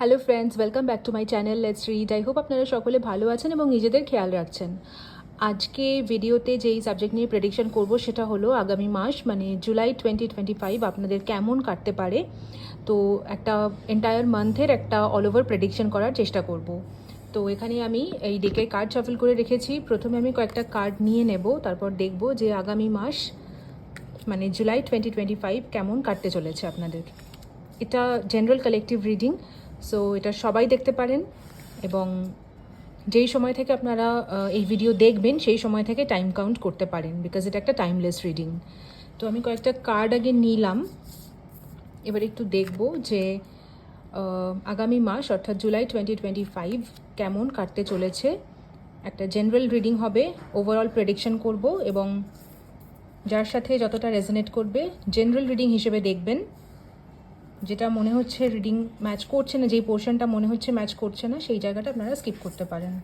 Hello friends welcome back to my channel let's read I hope আপনারা সকলে ভালো আছেন এবং নিজেদের খেয়াল রাখছেন। আজকে ভিডিওতে যেই সাবজেক্ট নিয়ে প্রেডিকশন করব সেটা হলো আগামী মাস মানে জুলাই টোয়েন্টি টোয়েন্টি ফাইভ আপনাদের কেমন কাটতে পারে। তো একটা এন্টায়ার মান্থের একটা অল ওভার প্রেডিকশন করার চেষ্টা করব। তো এখানে আমি এই ডেকের কার্ড শাফল করে রেখেছি। প্রথমে আমি কয়েকটা কার্ড নিয়ে নেব, তারপর দেখব যে আগামী মাস মানে জুলাই টোয়েন্টি টোয়েন্টি ফাইভ কেমন কাটতে চলেছে আপনাদের। এটা জেনারেল কালেকটিভ রিডিং সো এটা সবাই দেখতে পারেন এবং যেই সময় থেকে আপনারা এই ভিডিও দেখবেন, সেই সময় থেকে টাইম কাউন্ট করতে পারেন বিকজ এটা একটা টাইমলেস রিডিং তো আমি কয়েকটা কার্ড আগে নিলাম। এবার একটু দেখব যে আগামী মাস অর্থাৎ জুলাই টোয়েন্টি টোয়েন্টি ফাইভ কেমন কাটতে চলেছে। একটা জেনারেল রিডিং হবে ওভারঅল প্রেডিকশন করব এবং যার সাথে যতটা রেজনেট করবে জেনারেল রিডিং হিসেবে দেখবেন। যেটা মনে হচ্ছে রিডিং ম্যাচ করছে না, যেই পোর্শনটা মনে হচ্ছে ম্যাচ করছে না, সেই জায়গাটা আপনারা স্কিপ করতে পারেন।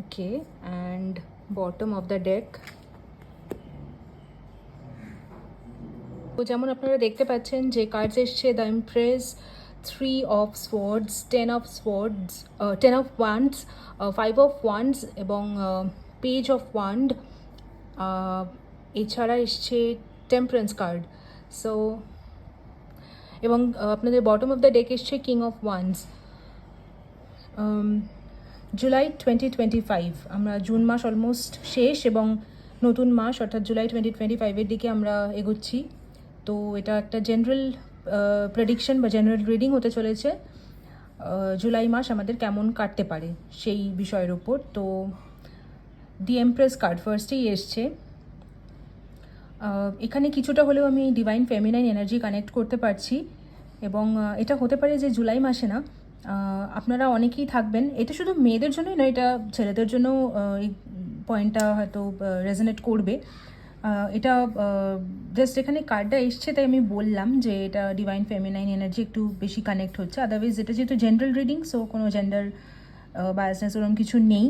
Okay and bottom of the deck তো যেমন আপনারা দেখতে পাচ্ছেন যে কার্ডস এসছে the empress three of swords ten of swords ten of wands five of wands এবং পেজ অফ ওয়ান্ড এছাড়া এসছে টেম্পারেন্স কার্ড সো এবং আহ, আপনাদের বটম অফ দ্য ডেক এসছে king of wands July twenty twenty five আমরা June মাস almost শেষ এবং নতুন মাস অর্থাৎ জুলাই টোয়েন্টি টোয়েন্টি ফাইভের দিকে আমরা এগোচ্ছি। তো এটা একটা জেনারেল প্রেডিকশন বা জেনারেল রিডিং হতে চলেছে। জুলাই মাস আমাদের কেমন কাটতে পারে সেই বিষয়ের ওপর তো দি এমপ্রেস কার্ড ফার্স্টেই এসছে। এখানে কিছুটা হলেও আমি ডিভাইন ফেমিনাইন এনার্জি কানেক্ট করতে পারছি এবং এটা হতে পারে যে জুলাই মাসে না আপনারা অনেকেই থাকবেন। এটা শুধু মেয়েদের জন্যই নয়, এটা ছেলেদের জন্য এই পয়েন্টটা হয়তো রেজনেট করবে। এটা জাস্ট এখানে কার্ডটা এসছে, তাই আমি বললাম যে এটা ডিভাইন ফেমিনাইন এনার্জি একটু বেশি কানেক্ট হচ্ছে। আদারওয়াইজ এটা যেহেতু জেনারেল রিডিং সো কোনো জেন্ডার বায়াসনেস ওরকম কিছু নেই,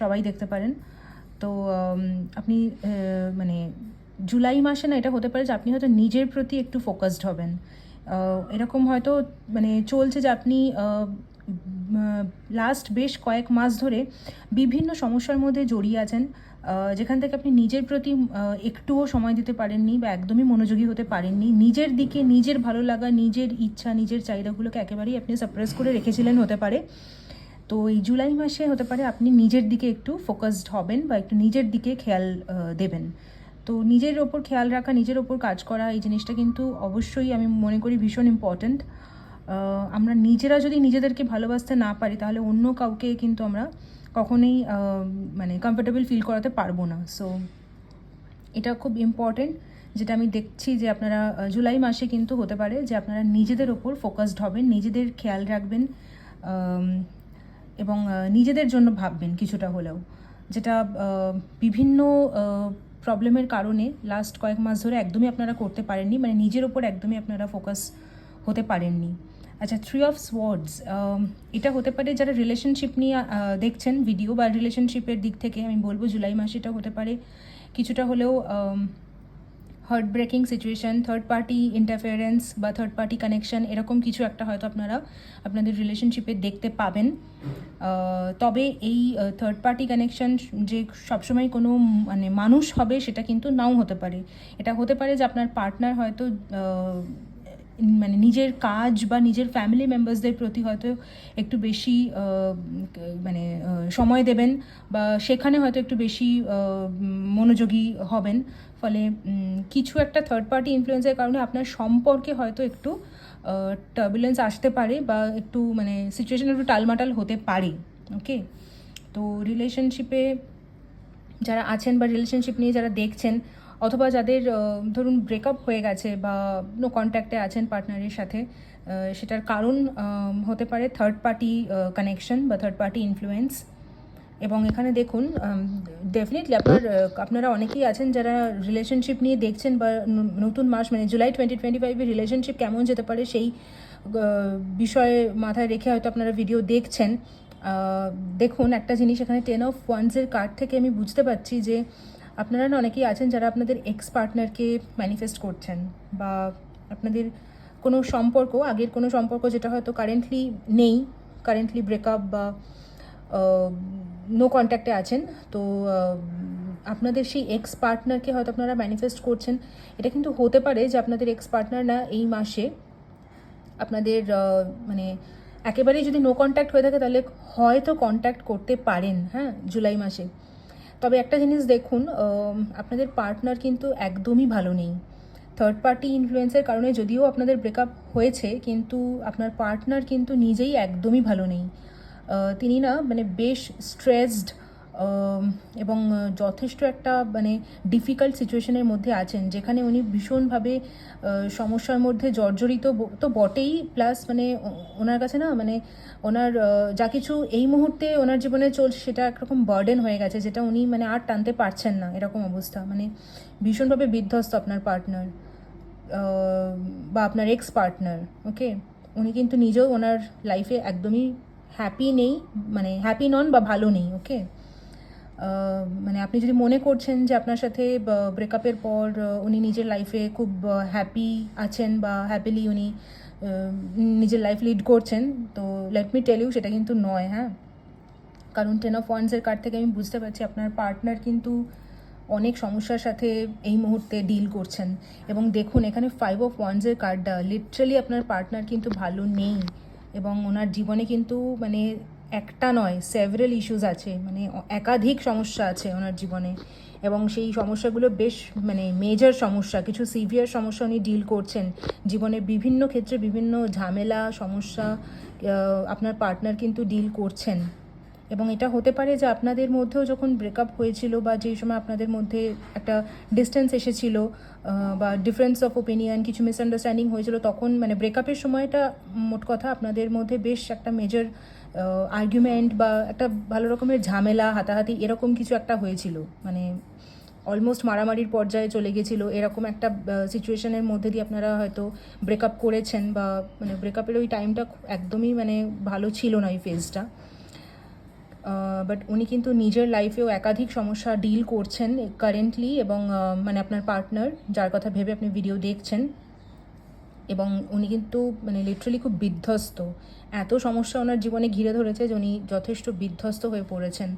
সবাই দেখতে পারেন। তো আপনি মানে জুলাই মাসে না এটা হতে পারে যে আপনি হয়তো নিজের প্রতি একটু ফোকাসড হবেন। এরকম হয়তো মানে চলছে যে আপনি লাস্ট বেশ কয়েক মাস ধরে বিভিন্ন সমস্যার মধ্যে জড়িয়ে আছেন। যেখান থেকে আপনি নিজের প্রতি একটুও সময় দিতে পারেননি বা একদমই মনোযোগী হতে পারেননি। নিজের দিকে নিজের ভালো লাগা, নিজের ইচ্ছা, নিজের চাহিদাগুলোকে একেবারেই আপনি সাপ্রেস করে রেখেছিলেন হতে পারে। তো এই জুলাই মাসে হতে পারে আপনি নিজের দিকে একটু ফোকাসড হবেন বা একটু নিজের দিকে খেয়াল দেবেন। তো নিজের ওপর খেয়াল রাখা, নিজের ওপর কাজ করা, এই জিনিসটা কিন্তু অবশ্যই আমি মনে করি ভীষণ ইম্পর্ট্যান্ট আমরা নিজেরা যদি নিজেদেরকে ভালোবাসতে না পারি, তাহলে অন্য কাউকে কিন্তু আমরা কখনোই মানে কমফোর্টেবল ফিল করাতে পারব না। সো এটা খুব ইম্পর্টেন্ট যেটা আমি দেখছি যে আপনারা জুলাই মাসে কিন্তু হতে পারে যে আপনারা নিজেদের ওপর ফোকাসড হবেন, নিজেদের খেয়াল রাখবেন। এবং নিজেদের জন্য ভাববেন কিছুটা হলেও। যেটা বিভিন্ন প্রবলেমের কারণে লাস্ট কয়েক মাস ধরে একদমই আপনারা করতে পারেননি মানে নিজের ওপর একদমই আপনারা ফোকাস হতে পারেননি। আচ্ছা থ্রি অফ সোয়ার্ডস এটা হতে পারে যারা রিলেশনশিপ নিয়ে দেখছেন ভিডিও বা রিলেশনশিপের দিক থেকে আমি বলব, জুলাই মাসে এটা হতে পারে। কিছুটা হলেও heart breaking situation third party interference বা থার্ড পার্টি কানেকশন এরকম কিছু একটা হয়তো আপনারা আপনাদের রিলেশনশিপে দেখতে পাবেন। তবে এই থার্ড পার্টি কানেকশন যে সবসময় কোনো মানে মানুষ হবে সেটা কিন্তু নাও হতে পারে। এটা হতে পারে যে আপনার পার্টনার হয়তো মানে নিজের কাজ বা নিজের ফ্যামিলি মেম্বার্সদের প্রতি হয়তো একটু বেশি মানে সময় দেবেন বা সেখানে হয়তো একটু বেশি মনোযোগী হবেন। ফলে কিছু একটা থার্ড পার্টি ইনফ্লুয়েন্সের কারণে আপনার সম্পর্কে হয়তো একটু টার্বুলেন্স আসতে পারে বা একটু মানে সিচুয়েশন একটু টালমাটাল হতে পারে ওকে তো রিলেশনশিপে যারা আছেন বা রিলেশনশিপ নিয়ে যারা দেখছেন অথবা যাদের ধরুন ব্রেকআপ হয়ে গেছে বা নো কন্ট্যাক্টে আছেন পার্টনারের সাথে সেটার কারণ হতে পারে থার্ড পার্টি কানেকশন বা থার্ড পার্টি ইনফ্লুয়েন্স এবং এখানে দেখুন ডেফিনেটলি আপনার আপনারা অনেকেই আছেন যারা রিলেশনশিপ নিয়ে দেখছেন বা নতুন মাস মানে জুলাই টোয়েন্টি টোয়েন্টি ফাইভে রিলেশনশিপ কেমন যেতে পারে সেই বিষয়ে মাথায় রেখে হয়তো আপনারা ভিডিও দেখছেন। দেখুন একটা জিনিস এখানে টেন অফ ওয়ান্সের কার্ড থেকে আমি বুঝতে পারছি যে আপনারা না অনেকেই আছেন যারা আপনাদের এক্স পার্টনারকে ম্যানিফেস্ট করছেন বা আপনাদের কোনো সম্পর্ক, আগের কোনো সম্পর্ক যেটা হয়তো কারেন্টলি নেই কারেন্টলি ব্রেকআপ বা নো কন্ট্যাক্টে আছেন, তো আপনাদের সেই এক্স পার্টনারকে হয়তো আপনারা ম্যানিফেস্ট করছেন। এটা কিন্তু হতে পারে যে আপনাদের এক্স পার্টনার না এই মাসে আপনাদের মানে একেবারেই যদি নো কন্ট্যাক্ট হয়ে থাকে তাহলে হয়তো কন্ট্যাক্ট করতে পারেন হ্যাঁ জুলাই মাসে। তবে একটা জিনিস দেখুন আপনাদের পার্টনার কিন্তু একদমই ভালো নেই। থার্ড পার্টি ইনফ্লুয়েন্সের কারণে যদিও আপনাদের ব্রেকআপ হয়েছে, কিন্তু আপনার পার্টনার কিন্তু নিজেই একদমই ভালো নেই। তিনি না মানে বেশ স্ট্রেসড এবং যথেষ্ট একটা মানে ডিফিকাল্ট সিচুয়েশনের মধ্যে আছেন, যেখানে উনি ভীষণভাবে সমস্যার মধ্যে জর্জরিত তো বটেই প্লাস মানে ওনার কাছে না মানে ওনার যা কিছু এই মুহূর্তে ওনার জীবনে চলছে, সেটা একরকম বার্ডেন হয়ে গেছে, যেটা উনি মানে আর টানতে পারছেন না, এরকম অবস্থা মানে ভীষণভাবে বিধ্বস্ত আপনার পার্টনার বা আপনার এক্স পার্টনার ওকে উনি কিন্তু নিজেও ওনার লাইফে একদমই হ্যাপি নেই মানে হ্যাপি নন বা ভালো নেই ওকে মানে আপনি যদি মনে করছেন যে আপনার সাথে ব্রেকআপের পর উনি নিজের লাইফে খুব হ্যাপি আছেন বা হ্যাপিলি উনি নিজের লাইফ লিড করছেন, তো লেট মি টেল ইউ সেটা কিন্তু নয় হ্যাঁ? কারণ টেন অফ ওয়ান্সের কার্ড থেকে আমি বুঝতে পারছি আপনার পার্টনার কিন্তু অনেক সমস্যার সাথে এই মুহূর্তে ডিল করছেন। এবং দেখুন, এখানে ফাইভ অফ ওয়ান্সের কার্ডটা লিটারালি আপনার পার্টনার কিন্তু ভালো নেই। এবং ওনার জীবনে কিন্তু মানে একটা নয় সেভারেল ইস্যুস আছে মানে একাধিক সমস্যা আছে ওনার জীবনে। এবং সেই সমস্যাগুলো বেশ মানে মেজর সমস্যা, কিছু সিভিয়ার সমস্যা উনি ডিল করছেন। জীবনের বিভিন্ন ক্ষেত্রে বিভিন্ন ঝামেলা, সমস্যা আপনার পার্টনার কিন্তু ডিল করছেন। এবং এটা হতে পারে যে আপনাদের মধ্যেও যখন ব্রেকআপ হয়েছিল বা যেই সময় আপনাদের মধ্যে একটা ডিস্টেন্স এসেছিল বা ডিফারেন্স অফ ওপিনিয়ন কিছু মিসআন্ডারস্ট্যান্ডিং হয়েছিল, তখন মানে ব্রেকআপের সময়টা, মোট কথা আপনাদের মধ্যে বেশ একটা মেজর আর্গুমেন্ট বা একটা ভালো রকমের ঝামেলা, হাতাহাতি এরকম কিছু একটা হয়েছিল। মানে অলমোস্ট মারামারির পর্যায়ে চলে গেছিল। এরকম একটা সিচুয়েশনের মধ্যে দিয়ে আপনারা হয়তো ব্রেকআপ করেছেন বা মানে ব্রেকআপের ওই টাইমটা একদমই মানে ভালো ছিল না ওই ফেজটা বাট উনি কিন্তু নিজের লাইফেও একাধিক সমস্যা ডিল করছেন কারেন্টলি এবং মানে আপনার পার্টনার যার কথা ভেবে আপনি ভিডিও দেখছেন। এবং উনি কিন্তু মানে লিটারালি খুব বিধ্বস্ত। এত সমস্যা ওনার জীবনে ঘিরে ধরেছে যে উনি যথেষ্ট বিধ্বস্ত হয়ে পড়েছেন।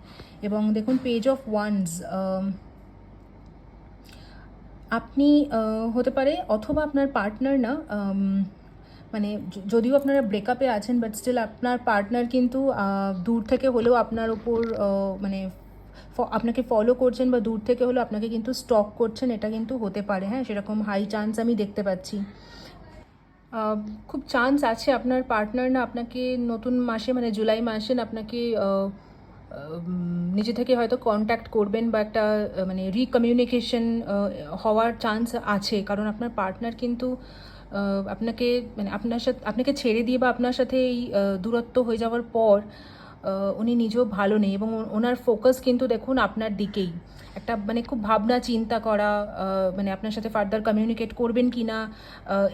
এবং দেখুন পেজ অফ ওয়ান্স আপনি হতে পারে, অথবা আপনার পার্টনার না মানে যদিও আপনারা ব্রেকআপে আছেন বাট স্টিল আপনার পার্টনার কিন্তু দূর থেকে হলেও আপনার ওপর মানে আপনাকে ফলো করছেন বা দূর থেকে হলেও আপনাকে কিন্তু স্টক করছেন, এটা কিন্তু হতে পারে। হ্যাঁ সেরকম হাই চান্স আমি দেখতে পাচ্ছি। খুব চান্স আছে আপনার পার্টনার না আপনাকে নতুন মাসে মানে জুলাই মাসে না আপনাকে নিজে থেকে হয়তো কন্ট্যাক্ট করবেন বা একটা মানে রিকমিউনিকেশন হওয়ার চান্স আছে। কারণ আপনার পার্টনার কিন্তু আপনাকে মানে আপনার সাথে, আপনাকে ছেড়ে দিয়ে বা আপনার সাথে এই দূরত্ব হয়ে যাওয়ার পর উনি নিজেও ভালো নেই এবং ওনার ফোকাস কিন্তু দেখুন আপনার দিকেই। একটা মানে খুব ভাবনা, চিন্তা করা মানে আপনার সাথে ফার্দার কমিউনিকেট করবেন কি না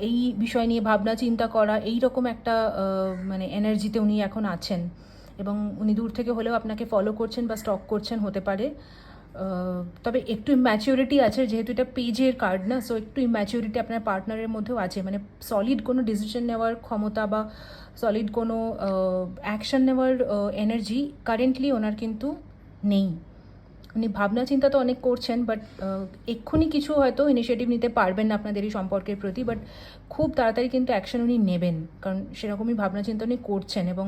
এই বিষয় নিয়ে ভাবনা, চিন্তা করা এই রকম একটা মানে এনার্জিতে উনি এখন আছেন। এবং উনি দূর থেকে হলেও আপনাকে ফলো করছেন বা স্টক করছেন, হতে পারে। তবে একটু ইম্যাচিউরিটি আছে, যেহেতু এটা পেজের কার্ড না সো একটু ইম্যাচিউরিটি আপনার পার্টনারের মধ্যেও আছে। মানে সলিড কোনো ডিসিশন নেওয়ার ক্ষমতা বা সলিড কোনো অ্যাকশন নেওয়ার এনার্জি কারেন্টলি ওনার কিন্তু নেই। উনি ভাবনা চিন্তা তো অনেক করছেন বাট এক্ষুনি কিছু হয়তো ইনিশিয়েটিভ নিতে পারবেন না আপনাদের এই সম্পর্কের প্রতি বাট খুব তাড়াতাড়ি কিন্তু অ্যাকশন উনি নেবেন, কারণ সেরকমই ভাবনা চিন্তা উনি করছেন এবং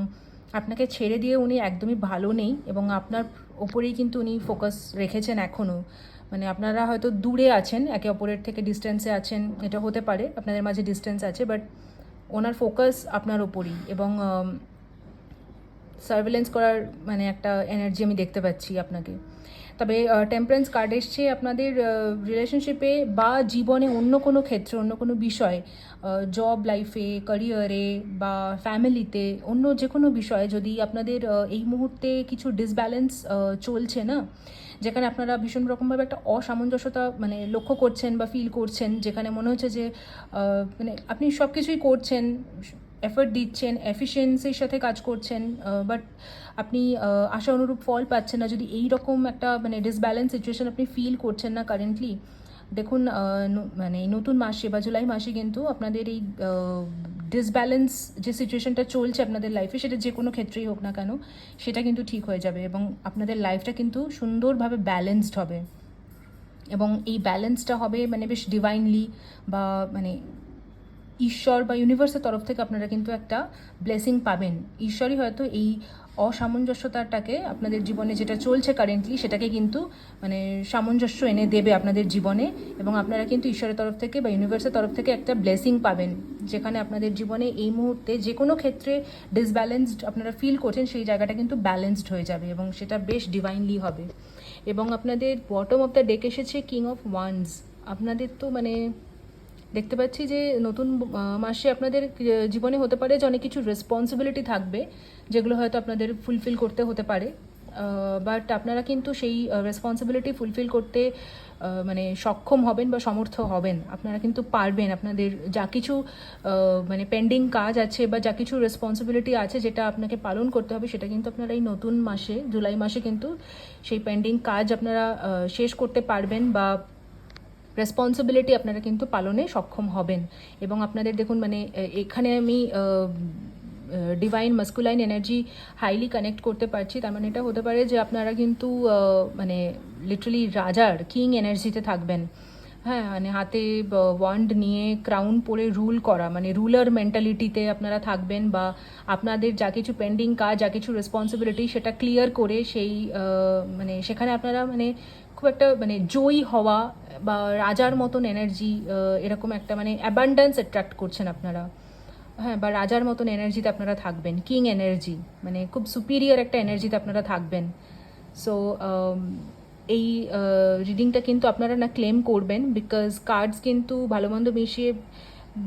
আপনাকে ছেড়ে দিয়ে উনি একদমই ভালো নেই এবং আপনার ওপরেই কিন্তু উনি ফোকাস রেখেছেন এখনও মানে আপনারা হয়তো দূরে আছেন, একে অপরের থেকে ডিস্টেন্সে আছেন, এটা হতে পারে, আপনাদের মাঝে ডিস্টেন্স আছে বাট ওনার ফোকাস আপনার ওপরই এবং সার্ভেলেন্স করার মানে একটা এনার্জি আমি দেখতে পাচ্ছি আপনাকে। তবে টেম্পারেন্স কার্ড এসছে আপনাদের রিলেশনশিপে বা জীবনে অন্য কোনো ক্ষেত্রে, অন্য কোনো বিষয়ে জব লাইফে ক্যারিয়ারে বা ফ্যামিলিতে অন্য যে কোনো বিষয়ে যদি আপনাদের এই মুহূর্তে কিছু ডিসব্যালেন্স চলছে না, যেখানে আপনারা ভীষণ রকমভাবে একটা অসামঞ্জস্যতা মানে লক্ষ্য করছেন বা ফিল করছেন, যেখানে মনে হচ্ছে যে মানে আপনি সব কিছুই করছেন এফর্ট দিচ্ছেন এফিসিয়েন্সির সাথে কাজ করছেন বাট আপনি আশা অনুরূপ ফল পাচ্ছেন না। যদি এই রকম একটা মানে ডিসব্যালেন্স সিচুয়েশন আপনি ফিল করছেন না কারেন্টলি দেখুন মানে নতুন মাসে বা জুলাই মাসে কিন্তু আপনাদের এই ডিসব্যালেন্স যে সিচুয়েশনটা চলছে আপনাদের লাইফে সেটা যে কোনো ক্ষেত্রেই হোক না কেন, সেটা কিন্তু ঠিক হয়ে যাবে এবং আপনাদের লাইফটা কিন্তু সুন্দরভাবে ব্যালেন্সড হবে। এবং এই ব্যালেন্সটা হবে মানে বেশ ডিভাইনলি বা মানে ঈশ্বর বা ইউনিভার্সের তরফ থেকে আপনারা কিন্তু একটা ব্লেসিং পাবেন। ঈশ্বরই হয়তো এই অসামঞ্জস্যতাটাকে আপনাদের জীবনে যেটা চলছে কারেন্টলি সেটাকে কিন্তু মানে সামঞ্জস্য এনে দেবে আপনাদের জীবনে এবং আপনারা কিন্তু ঈশ্বরের তরফ থেকে বা ইউনিভার্সের তরফ থেকে একটা ব্লেসিং পাবেন। যেখানে আপনাদের জীবনে এই মুহূর্তে যে কোনো ক্ষেত্রে ডিসব্যালেন্সড আপনারা ফিল করছেন, সেই জায়গাটা কিন্তু ব্যালেন্সড হয়ে যাবে এবং সেটা বেশ ডিভাইনলি হবে। এবং আপনাদের বটম অফ দ্য ডেক এসেছে কিং অফ ওয়ান্স আপনাদের তো মানে দেখতে পাচ্ছি যে নতুন মাসে আপনাদের জীবনে হতে পারে যে অনেক কিছু রেসপন্সিবিলিটি থাকবে, যেগুলো হয়তো আপনাদের ফুলফিল করতে হতে পারে। বাট আপনারা কিন্তু সেই রেসপন্সিবিলিটি ফুলফিল করতে মানে সক্ষম হবেন বা সমর্থ হবেন। আপনারা কিন্তু পারবেন আপনাদের যা কিছু মানে পেন্ডিং কাজ আছে বা যা কিছু রেসপন্সিবিলিটি আছে যেটা আপনাকে পালন করতে হবে, সেটা কিন্তু আপনারা এই নতুন মাসে, জুলাই মাসে কিন্তু সেই পেন্ডিং কাজ আপনারা শেষ করতে পারবেন বা রেসপন্সিবিলিটি আপনারা কিন্তু পালনে সক্ষম হবেন। এবং আপনাদের দেখুন মানে এখানে আমি divine masculine energy highly connect করতে পারছি। তার মানে এটা হতে পারে যে আপনারা কিন্তু মানে লিটারালি রাজার কিং এনার্জিতে থাকবেন। হ্যাঁ মানে হাতে ওয়ান্ড নিয়ে ক্রাউন পরে রুল করা মানে রুলার মেন্টালিটিতে আপনারা থাকবেন বা আপনাদের যা কিছু পেন্ডিং কাজ, যা কিছু রেসপন্সিবিলিটি সেটা ক্লিয়ার করে সেই মানে সেখানে আপনারা মানে খুব একটা মানে জয়ী হওয়া বা রাজার মতন এনার্জি এরকম একটা মানে অ্যাবান্ডান্স অ্যাট্রাক্ট করছেন আপনারা। হ্যাঁ বা রাজার মতন এনার্জিতে আপনারা থাকবেন। কিং এনার্জি মানে খুব সুপিরিয়ার একটা এনার্জিতে আপনারা থাকবেন। সো এই রিডিংটা কিন্তু আপনারা না ক্লেম করবেন বিকজ কার্ডস কিন্তু ভালো মন্দ মিশিয়ে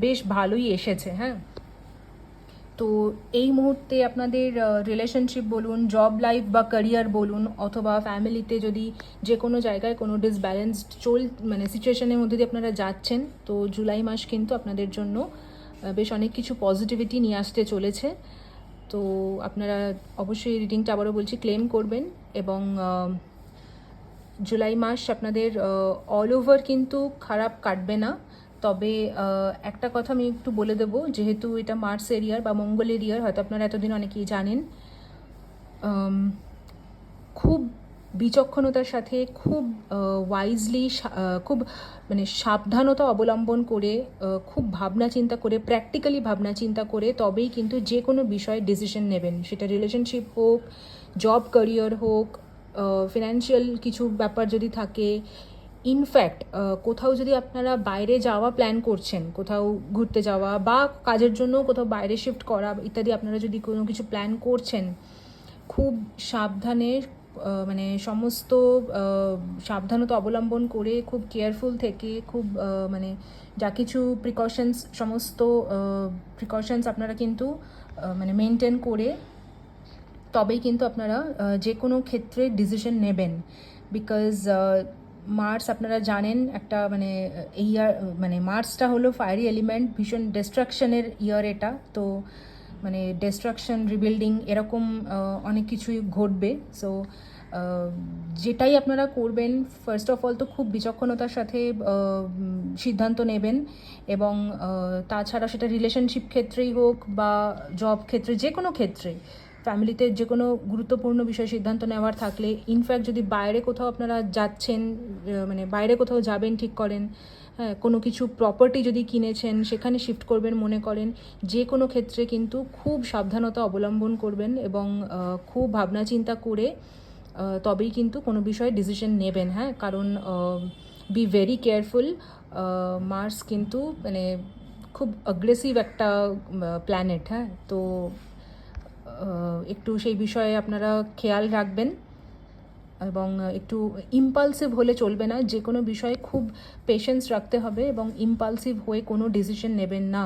বেশ ভালোই এসেছে হ্যাঁ। তো এই মুহূর্তে আপনাদের রিলেশনশিপ বলুন জব লাইফ বা ক্যারিয়ার বলুন, অথবা ফ্যামিলিতে যদি যে কোনো জায়গায় কোনো ডিসব্যালেন্সড চল মানে সিচুয়েশনের মধ্যে দিয়ে আপনারা যাচ্ছেন, তো জুলাই মাস কিন্তু আপনাদের জন্য বেশ অনেক কিছু পজিটিভিটি নিয়ে আসতে চলেছে। তো আপনারা অবশ্যই রিডিংটা আবারও বলছি ক্লেম করবেন এবং জুলাই মাস আপনাদের অল ওভার কিন্তু খারাপ কাটবে না। তবে একটা কথা আমি একটু বলে দেবো। যেহেতু এটা মার্স এরিয়ার বা মঙ্গল এরিয়ার, হয়তো আপনারা এতদিন অনেকেই জানেন খুব বিচক্ষণতার সাথে, খুব ওয়াইজলি খুব মানে সাবধানতা অবলম্বন করে খুব ভাবনা চিন্তা করে প্র্যাকটিক্যালি ভাবনা চিন্তা করে, তবেই কিন্তু যে কোনো বিষয়ে ডিসিশন নেবেন। সেটা রিলেশনশিপ হোক জব ক্যারিয়ার হোক ফিনান্সিয়াল কিছু ব্যাপার যদি থাকে ইনফ্যাক্ট কোথাও যদি আপনারা বাইরে যাওয়া প্ল্যান করছেন, কোথাও ঘুরতে যাওয়া বা কাজের জন্য কোথাও বাইরে শিফট করা ইত্যাদি আপনারা যদি কোনো কিছু প্ল্যান করছেন, খুব সাবধানে মানে সমস্ত সাবধানতা অবলম্বন করে, খুব কেয়ারফুল থেকে, খুব মানে যা কিছু প্রিকশনস সমস্ত প্রিকশনস আপনারা কিন্তু মানে মেনটেন করে তবেই কিন্তু আপনারা যে কোনো ক্ষেত্রে ডিসিশন নেবেন। বিকজ মার্স আপনারা জানেন, একটা মানে এই ইয়ার মানে মার্সটা হলো ফায়ারি এলিমেন্ট ভীষণ ডিস্ট্রাকশনের ইয়ার এটা। তো মানে ডিস্ট্রাকশন রিবিল্ডিং এরকম অনেক কিছুই ঘটবে। সো যেটাই আপনারা করবেন ফার্স্ট অফ অল তো খুব বিচক্ষণতার সাথে সিদ্ধান্ত নেবেন এবং তাছাড়া সেটা রিলেশনশিপ ক্ষেত্রেই হোক বা জব ক্ষেত্রে যে কোনো ক্ষেত্রে ফ্যামিলিতে যে কোনো গুরুত্বপূর্ণ বিষয় সিদ্ধান্ত নেওয়ার থাকলে ইনফ্যাক্ট যদি বাইরে কোথাও আপনারা যাচ্ছেন মানে বাইরে কোথাও যাবেন, ঠিক করেন হ্যাঁ কোনো কিছু প্রপার্টি যদি কিনেছেন, সেখানে শিফট করবেন, মনে করেন যে কোনো ক্ষেত্রে কিন্তু খুব সাবধানতা অবলম্বন করবেন এবং খুব ভাবনা চিন্তা করে তবেই কিন্তু কোনো বিষয়ে ডিসিশন নেবেন হ্যাঁ? কারণ বি ভেরি কেয়ারফুল মার্স কিন্তু মানে খুব অ্যাগ্রেসিভ একটা প্ল্যানেট হ্যাঁ? তো একটু সেই বিষয়ে আপনারা খেয়াল রাখবেন এবং একটু ইম্পালসিভ হলে চলবে না। যে কোনো বিষয়ে খুব পেশেন্স রাখতে হবে এবং ইম্পালসিভ হয়ে কোনো ডিসিশন নেবেন না।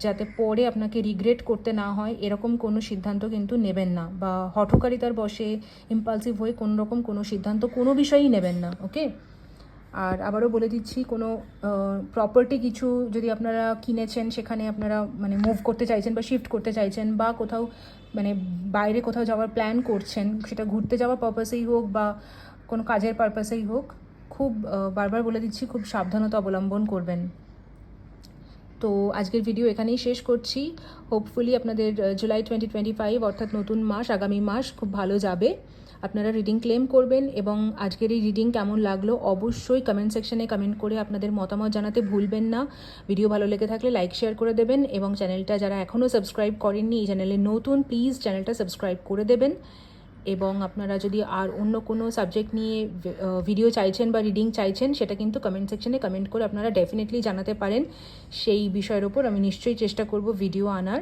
যাতে পরে আপনাকে রিগ্রেট করতে না হয়, এরকম কোনো সিদ্ধান্ত কিন্তু নেবেন না। বা হঠকারিতার বসে ইম্পালসিভ হয়ে কোনো রকম কোনো সিদ্ধান্ত কোনো বিষয়েই নেবেন না ওকে আর আবারও বলে দিচ্ছি, কোনো প্রপার্টি কিছু যদি আপনারা কিনেছেন, সেখানে আপনারা মানে মুভ করতে চাইছেন বা শিফট করতে চাইছেন বা কোথাও মানে বাইরে কোথাও যাওয়ার প্ল্যান করছেন, সেটা ঘুরতে যাওয়ার পারপাসেই হোক বা কোনো কাজের পারপাসেই হোক, খুব বারবার বলে দিচ্ছি, খুব সাবধানতা অবলম্বন করবেন। তো আজকের ভিডিও এখানেই শেষ করছি। হোপফুলি আপনাদের জুলাই টোয়েন্টি টোয়েন্টি ফাইভ অর্থাৎ নতুন মাস, আগামী মাস খুব ভালো যাবে। আপনারা রিডিং ক্লেম করবেন এবং আজকের এই রিডিং কেমন লাগল অবশ্যই কমেন্ট সেকশনে কমেন্ট করে আপনাদের মতামত জানাতে ভুলবেন না। ভিডিও ভালো লেগে থাকলে লাইক শেয়ার করে দেবেন এবং চ্যানেলটা যারা এখনও সাবস্ক্রাইব করেননি, এই চ্যানেলে নতুন প্লিজ চ্যানেলটা সাবস্ক্রাইব করে দেবেন। এবং আপনারা যদি আর অন্য কোনো সাবজেক্ট নিয়ে ভিডিও চাইছেন বা রিডিং চাইছেন, সেটা কিন্তু কমেন্ট সেকশনে কমেন্ট করে আপনারা ডেফিনেটলি জানাতে পারেন। সেই বিষয়ের ওপর আমি নিশ্চয়ই চেষ্টা করব ভিডিও আনার।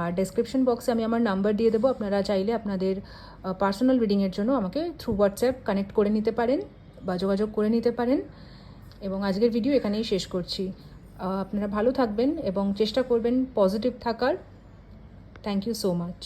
আর ডেসক্রিপশন বক্সে আমি আমার নাম্বার দিয়ে দেবো। আপনারা চাইলে আপনাদের পার্সোনাল রিডিংয়ের জন্য আমাকে থ্রু হোয়াটসঅ্যাপ কানেক্ট করে নিতে পারেন বা যোগাযোগ করে নিতে পারেন। এবং আজকের ভিডিও এখানেই শেষ করছি। আপনারা ভালো থাকবেন এবং চেষ্টা করবেন পজিটিভ থাকার। Thank you so much